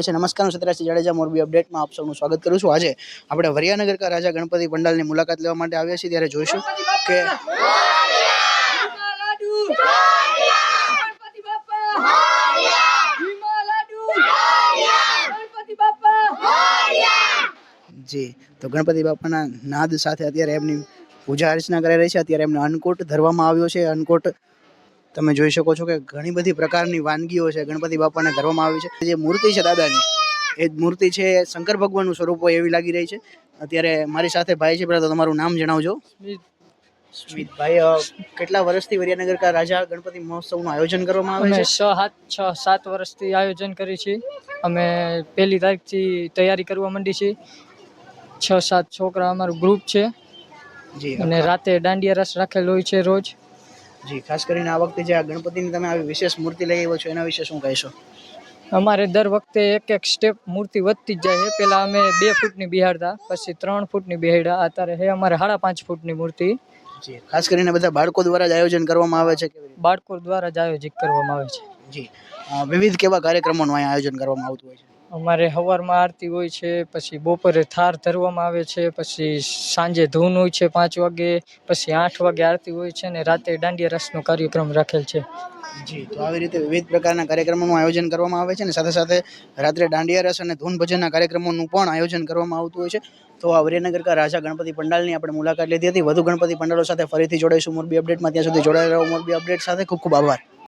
છે નમસ્કાર હું સત્યરાજ જાડેજા મોરબી અપડેટમાં આપ સૌનું સ્વાગત કરું છું. આજે આપણે વરિયાનગર કા રાજા ગણપતિ પંડાલની મુલાકાત લેવા માટે આવ્યા છીએ. ત્યારે જોઈશું કે જી તો ગણપતિ બાપાના નાદ સાથે અત્યારે એમની પૂજા અર્ચના કરાઈ રહી છે. અત્યારે એમને અન્નકૂટ ધરવામાં આવ્યો છે. અન્નકૂટ તમે જોઈ શકો છો કે ઘણી બધી પ્રકારની વાનગીઓ છે ગણપતિ બાપાને ધરવામાં આવી છે. જે મૂર્તિ છે દાદાની એ જ મૂર્તિ છે શંકર ભગવાનનું સ્વરૂપ હોય એવી લાગી રહી છે. અત્યારે મારી સાથે ભાઈ છે પહેલાં તો તમારું નામ જણાવજો. સ્મિતભાઈ ભાઈ કેટલા વર્ષથી વરિયાનગર કા રાજા ગણપતિ મહોત્સવનું આયોજન કરવામાં આવે છે? છ સાત છ સાત વર્ષથી આયોજન કરી છીએ. અમે પહેલી તારીખથી તૈયારી કરવા માંડી છીએ. છ સાત છોકરા અમારું ગ્રુપ છે. જી અને રાતે દાંડિયા રસ રાખેલો હોય છે રોજ. જી ખાસ કરીને આ વખતે જે આ ગણપતિની તમે આવી વિશેષ મૂર્તિ લઈ આવ્યો છો એના વિશે શું કહેશો? અમારે દર વખતે એક એક સ્ટેપ મૂર્તિ વધતી જ જાય છે. પહેલાં અમે બે ફૂટની બિહાડતા પછી ત્રણ ફૂટની બિહાડ્યા. અત્યારે હે અમારે સાડા પાંચ ફૂટની મૂર્તિ. જી ખાસ કરીને બધા બાળકો દ્વારા જ આયોજન કરવામાં આવે છે બાળકો દ્વારા જ આયોજિત કરવામાં આવે છે. જી વિવિધ કેવા કાર્યક્રમોનું અહીંયા આયોજન કરવામાં આવતું હોય છે? અમારે સવારમાં આરતી હોય છે, પછી બપોરે થાર ધરવામાં આવે છે, પછી સાંજે ધૂન હોય છે પાંચ વાગે, પછી આઠ વાગે આરતી હોય છે અને રાતે દાંડિયા રસનો કાર્યક્રમ રાખેલ છે. જી, તો આવી રીતે વિવિધ પ્રકારના કાર્યક્રમોનું આયોજન કરવામાં આવે છે અને સાથે સાથે રાત્રે દાંડિયા રસ અને ધૂન ભજનના કાર્યક્રમોનું પણ આયોજન કરવામાં આવતું હોય છે. તો આ વરિયાનગર કા રાજા ગણપતિ પંડાલની આપણે મુલાકાત લીધી હતી. વધુ ગણપતિ પંડાલો સાથે ફરીથી જોડાઈશું મોરબી અપડેટમાં. ત્યાં સુધી જોડાયેલા મોરબી અપડેટ સાથે. ખૂબ ખૂબ આભાર.